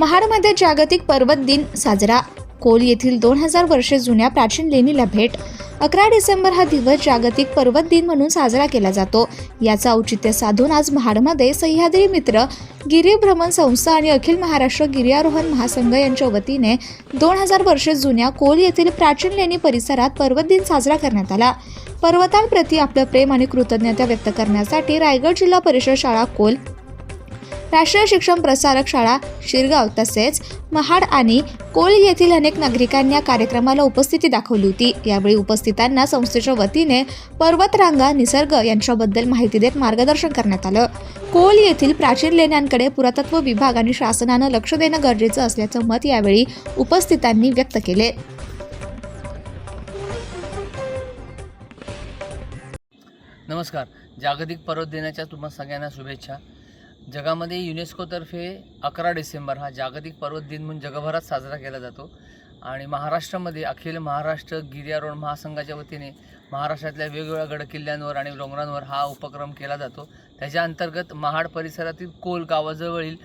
महाडमध्ये जागतिक पर्वत दिन साजरा. कोल येथील दोन हजार वर्षे जुन्या प्राचीन लेणीला भेट. अकरा डिसेंबर हा दिवस जागतिक पर्वत दिन म्हणून साजरा केला जातो. याचा औचित्य साधून आज महाडमध्ये सह्याद्री मित्र गिरीभ्रमण संस्था आणि अखिल महाराष्ट्र गिर्यारोहण महासंघ यांच्या वतीने दोन हजार वर्षे जुन्या कोल येथील प्राचीन लेणी परिसरात पर्वत दिन साजरा करण्यात आला. पर्वतांप्रती आपलं प्रेम आणि कृतज्ञता व्यक्त करण्यासाठी रायगड जिल्हा परिषद शाळा कोल राष्ट्रीय शिक्षण प्रसारक शाळा शिरगाव तसेच महाड आणि कोल येथील अनेक नागरिकांनी या कार्यक्रमाला उपस्थिती दाखवली होती. यावेळी उपस्थितांना संस्थेच्या वतीने पर्वतरांगा निसर्ग यांच्याबद्दल माहिती देत मार्गदर्शन करण्यात आलं. कोल येथील प्राचीन लेण्यांकडे पुरातत्व विभाग आणि शासनानं लक्ष देणं गरजेचं असल्याचं मत यावेळी उपस्थितांनी व्यक्त केले. नमस्कार. जागतिक पर्वत दिनाच्या तुम्हा सगळ्यांना शुभेच्छा. जगामध्ये युनेस्कोतर्फे अकरा डिसेंबर हा जागतिक पर्वत दिन म्हणून जगभरात साजरा केला जातो. आणि महाराष्ट्रामध्ये अखिल महाराष्ट्र गिर्यारोहण महासंघाच्या वतीने महाराष्ट्रातल्या वेगवेगळ्या गडकिल्ल्यांवर आणि डोंगरांवर हा उपक्रम केला जातो. त्याच्या अंतर्गत महाड परिसरातील कोल गावाजवळील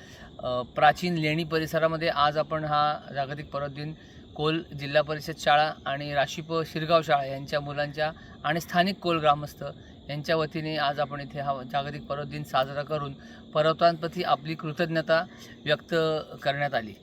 प्राचीन लेणी परिसरामध्ये आज आपण हा जागतिक पर्वत दिन कोल जिल्हा परिषद शाळा आणि राशीप शिरगाव शाळा यांच्या मुलांच्या आणि स्थानिक कोल ग्रामस्थ यांच्या वतीने आज आपण इथे हा जागतिक पर्वत दिन साजरा करून पर्वतांप्रती आपली कृतज्ञता व्यक्त करण्यात आली.